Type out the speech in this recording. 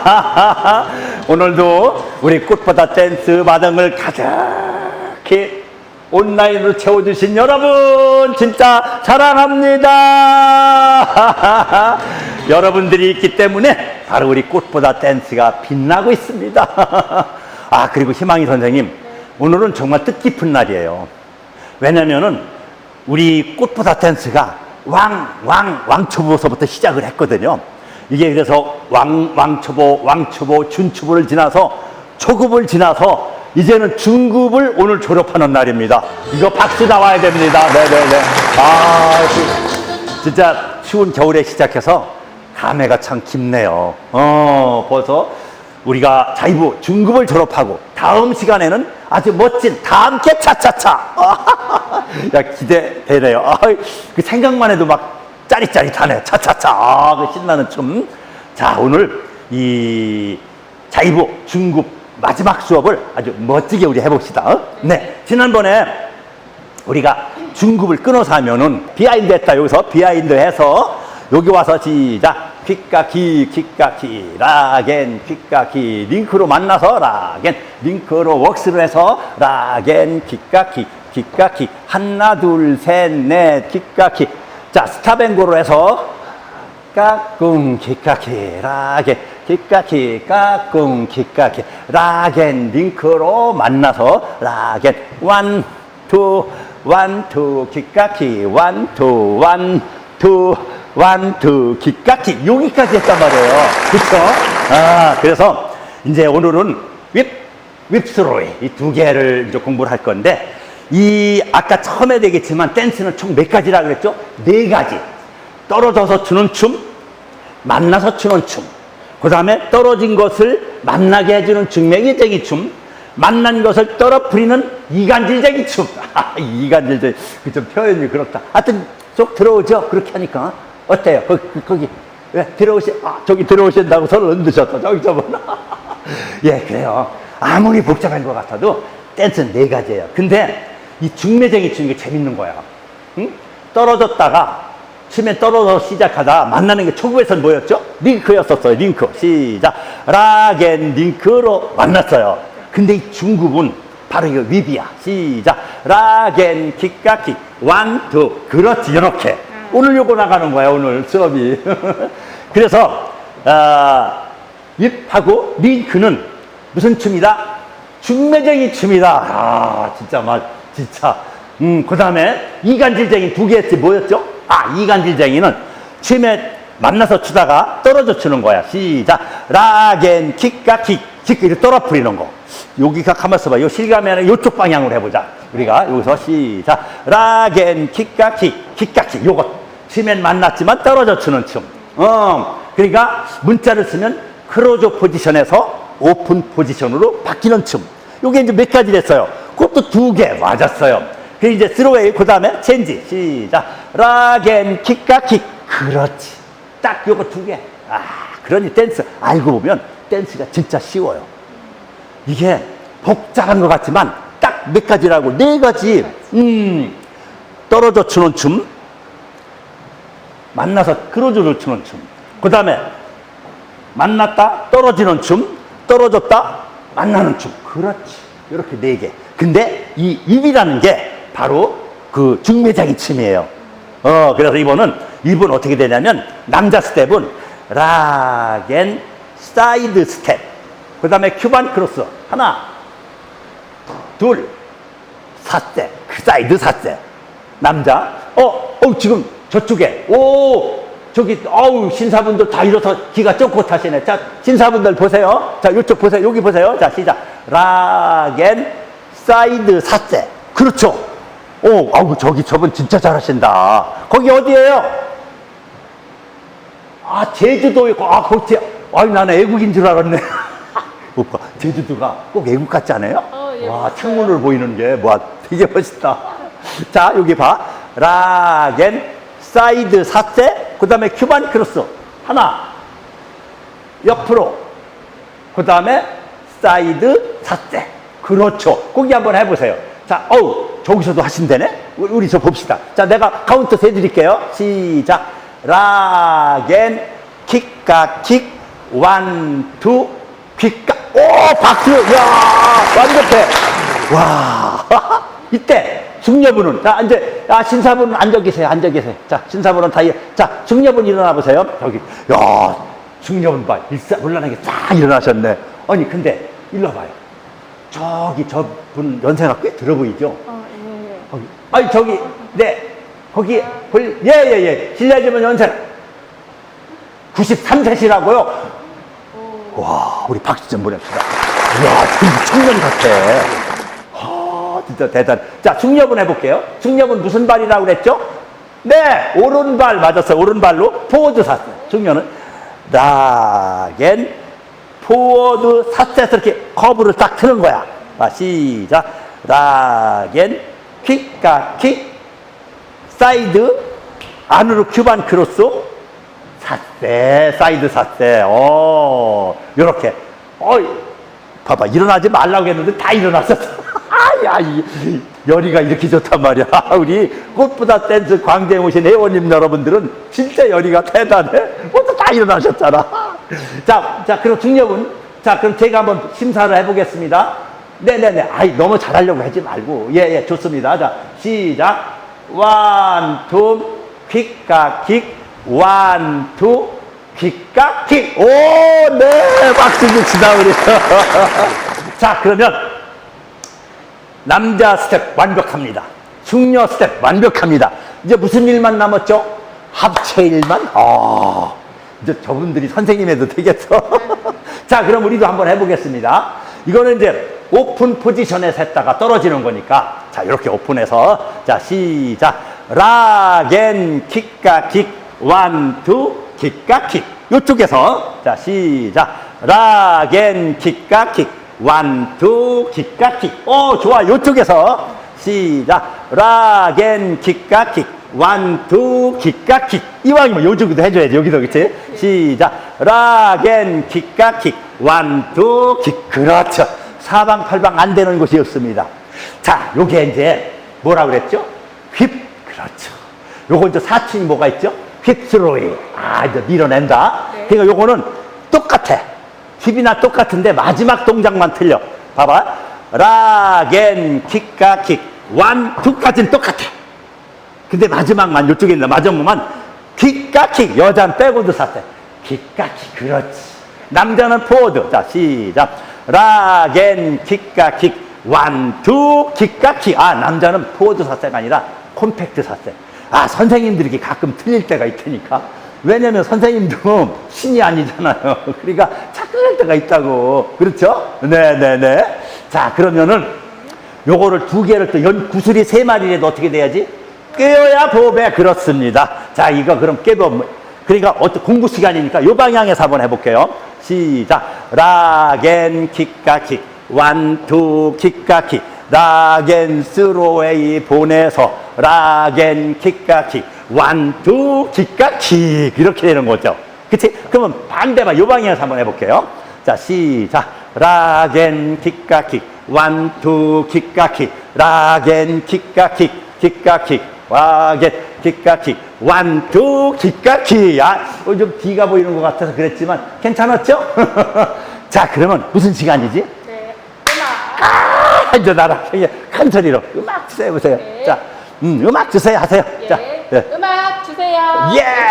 오늘도 우리 꽃보다 댄스 마당을 가득히 온라인으로 채워주신 여러분 진짜 사랑합니다. 여러분들이 있기 때문에 바로 우리 꽃보다 댄스가 빛나고 있습니다. 아 그리고 희망이 선생님 오늘은 정말 뜻깊은 날이에요. 왜냐면은 우리 꽃보다 댄스가 왕, 왕, 왕초보서부터 시작을 했거든요. 이게 그래서 왕, 왕초보, 왕초보, 준초보를 지나서 초급을 지나서 이제는 중급을 오늘 졸업하는 날입니다. 이거 박수 나와야 됩니다. 네네네. 아, 그- 진짜 추운 겨울에 시작해서 감회가 참 깊네요. 어, 벌써 우리가 자이부 중급을 졸업하고 다음 시간에는 아주 멋진 다 함께 차차차. 야, 기대되네요. 아, 그 생각만 해도 막 짜릿짜릿하네. 차차차. 아, 그 신나는 춤. 자, 오늘 이 자이부 중급 마지막 수업을 아주 멋지게 우리 해봅시다. 어? 네. 지난번에 우리가 중급을 끊어서 하면은 비하인드 했다. 여기서 비하인드 해서 여기 와서 시작. 퀴까키, 퀴까키, 라겐, 퀴까키, 링크로 만나서 라겐, 링크로 웍스를 해서 라겐, 퀴까키, 퀴까키, 하나, 둘, 셋, 넷, 퀴까키. 자, 스타뱅고로 해서 까꿍 키까키 라겐 키까키 까꿍 키까키 라겐 링크로 만나서 라겐 원 투 원투 키까키 원 투 원 투 원투 키까키 여기까지 했단 말이에요 그쵸? 아 그래서 이제 오늘은 윕 윕스로이 이 두 개를 이제 공부를 할 건데 이 아까 처음에 되겠지만 댄스는 총 몇 가지라 그랬죠? 네 가지 떨어져서 추는 춤, 만나서 추는 춤, 그 다음에 떨어진 것을 만나게 해주는 증명이쟁이 춤, 만난 것을 떨어뜨리는 이간질쟁이 춤. 아, 이간질쟁이. 그 좀 표현이 그렇다. 하여튼 쏙 들어오죠? 그렇게 하니까. 어때요? 거기, 거기. 왜? 들어오시, 아, 저기 들어오신다고 손을 흔드셨다. 저기 저분. 예, 그래요. 아무리 복잡한 것 같아도 댄스는 네 가지예요. 근데 이 중매쟁이 춤이 재밌는 거야. 응? 떨어졌다가 치면 떨어져 시작하다 만나는 게 초급에서는 뭐였죠? 링크였었어요. 링크. 시작. 라겐 링크로 만났어요. 근데 이 중급은 바로 이거 위비야. 시작. 라겐 킥까킥. 완, 투. 그렇지. 이렇게. 오늘 요거 나가는 거야. 오늘 수업이. 그래서 아, 윗하고 링크는 무슨 춤이다? 중매쟁이 춤이다. 아, 진짜 말, 진짜. 음, 그 다음에 이간질쟁이 두 개였지. 뭐였죠? 아, 이간질쟁이는 춤에 만나서 추다가 떨어져 추는 거야. 시작. 라겐, 킥과 킥. 킥, 이렇게 떨어뜨리는 거. 여기가 가만 있어 봐. 요 실감에는 요쪽 방향으로 해보자. 우리가 여기서 시작. 라겐, 킥과 킥. 킥과 킥. 요거. 춤엔 만났지만 떨어져 추는 춤. 어, 그러니까 문자를 쓰면 크로즈 포지션에서 오픈 포지션으로 바뀌는 춤. 요게 이제 몇 가지 됐어요. 그것도 두 개 맞았어요. 그 이제 스로웨이 그 다음에 체인지 시작 라겐 킥과 킥 그렇지 딱 요거 두 개. 아 그러니 댄스 알고 보면 댄스가 진짜 쉬워요. 이게 복잡한 것 같지만 딱 몇 가지라고 네 가지. 음 떨어져 추는 춤, 만나서 크로즈를 추는 춤. 그 다음에 만났다 떨어지는 춤, 떨어졌다 만나는 춤. 그렇지. 이렇게 네 개. 근데 이 입이라는 게 바로 그 중매장이 춤이에요. 어, 그래서 이번은 입은 어떻게 되냐면 남자 스텝은 락앤 사이드 스텝. 그 다음에 큐반 크로스. 하나, 둘, 사세. 그 사이드 사세. 남자. 어, 어, 지금 저쪽에. 오, 저기, 어우, 신사분들 다 일어서 기가 쫓고 타시네. 자, 신사분들 보세요. 자, 이쪽 보세요. 여기 보세요. 자, 시작. 락앤 사이드 사세. 그렇죠. 오, 아우, 저기 저분 진짜 잘하신다. 거기 어디예요? 아, 제주도에, 아, 거기, 아니, 나는 애국인 줄 알았네. 오빠, 제주도가 꼭 애국 같지 않아요? 어, 예, 와, 맞아요. 창문을 보이는 게, 뭐, 되게 멋있다. 자, 여기 봐. 라겐, 사이드 사세, 그 다음에 큐반 크로스. 하나, 옆으로. 그 다음에 사이드 사세. 그렇죠. 거기 한번 해보세요. 자, 어우, 저기서도 하신다네? 우리, 우리 저 봅시다. 자, 내가 카운트 세드릴게요. 시작. 라겐, 킥과 킥, 원, 투, 귓가. 오, 박수! 야 완벽해. 와, 이때 중녀분은 자 이제 아 신사분은 앉아 계세요, 앉아 계세요. 자 신사분은 다 일- 자 중녀분 일어나 보세요. 저기 야 중녀분 봐 일사불란하게 쫙 일어나셨네. 아니 근데 일로 봐요. 저기 저 분 연세가 꽤 들어 보이죠? 어, 예, 예. 거기. 아니 저기 네 거기 예예예 실례지만 연세 93세시라고요. 와 우리 박수 좀 보냅시다. 이야 그 청년 같아. 아 진짜 대단. 자 중녀분 해볼게요. 중녀분 무슨 발이라고 그랬죠? 네 오른발 맞았어요. 오른발로 포워드 샀어요. 중녀는 라겐 포워드 샀어서 이렇게 커브를 딱 트는 거야. 자, 시작. 라겐 킥과 킥. 사이드. 안으로 큐반 크로스. 샀대 사이드 샀대. 어 요렇게. 어이 봐봐. 일어나지 말라고 했는데 다 일어났어. 아야 이 열이가 이렇게 좋단 말이야. 우리 꽃보다 댄스 광대에 오신 회원님 여러분들은 진짜 열이가 대단해. 모두 다 일어나셨잖아 자, 자 그럼 중력은 자 그럼 제가 한번 심사를 해보겠습니다 네네네 아이 너무 잘하려고 하지 말고 예 예 좋습니다 자 시작 원, 투, 킥과 킥, 원, 투, 킥과 킥. 오, 네, 박수 칩시다, 우리. 자, 그러면 남자 스텝 완벽합니다. 중녀 스텝 완벽합니다. 이제 무슨 일만 남았죠? 합체 일만? 아, 이제 저분들이 선생님 해도 되겠어. 자, 그럼 우리도 한번 해보겠습니다. 이거는 이제 오픈 포지션에서 했다가 떨어지는 거니까. 자, 이렇게 오픈해서. 자, 시작. 라겐, 킥과 킥, 원, 투, 킥과 킥. 이쪽에서. 자, 시작. 라겐, 킥과 킥, 원, 투, 킥과 킥. 오, 좋아. 이쪽에서. 시작. 라겐, 킥과 킥. 원, 투, 킥과 킥. 이왕이면 요쪽도 해줘야지. 여기도, 그치? 시작. 라겐, 킥과 킥. 원, 투, 킥. 그렇죠. 사방팔방 안 되는 곳이 없습니다. 자, 요게 이제 뭐라 그랬죠? 휩. 그렇죠. 요거 이제 사칭이 뭐가 있죠? 휩스로이. 아, 이제 밀어낸다. 네. 그러니까 요거는 똑같아. 힙이나 똑같은데 마지막 동작만 틀려. 봐봐. 라겐, 킥과 킥. 원, 투까지는 똑같아. 근데 마지막만 이쪽에 있는 마지막만 킥. 여자는 빼고도 샀대. 킥. 그렇지. 남자는 포워드. 자, 시작. 라겐, 킥과 킥. 원, 투, 킥과 킥. 아, 남자는 포워드 샀대가 아니라 콤팩트 샀대. 아, 선생님들이 가끔 틀릴 때가 있다니까. 왜냐면 선생님도 신이 아니잖아요. 그러니까 착각할 때가 있다고. 그렇죠? 네네네. 자, 그러면은 요거를 두 개를 또 연 구슬이 세 마리라도 어떻게 돼야지? 깨어야 보배 그렇습니다. 자, 이거 그럼 깨도 그러니까 어떤 공부 시간이니까 요 방향에서 한번 해볼게요. 시작. 라겐 킥과 킥, 완투 킥과 킥, 라겐 스로웨이 보내서 라겐 킥과 킥, 완투 킥과 킥 이렇게 되는 거죠. 그치? 그러면 반대만 요 방향에서 한번 해볼게요. 자, 시작. 라겐 킥과 킥, 완투 킥과 킥, 라겐 킥과 킥, 킥과 킥, 킥과 킥, 완투. 아, 어, 좀 뒤가 보이는 것 같아서 그랬지만 괜찮았죠? 자, 그러면 무슨 시간이지? 네. 음악. 아, 이제 나랑 큰 소리로 음악 주세요, 보세요. 네. 자, 음, 음악 주세요, 하세요. 예. 자, 예. 음악 주세요. 예!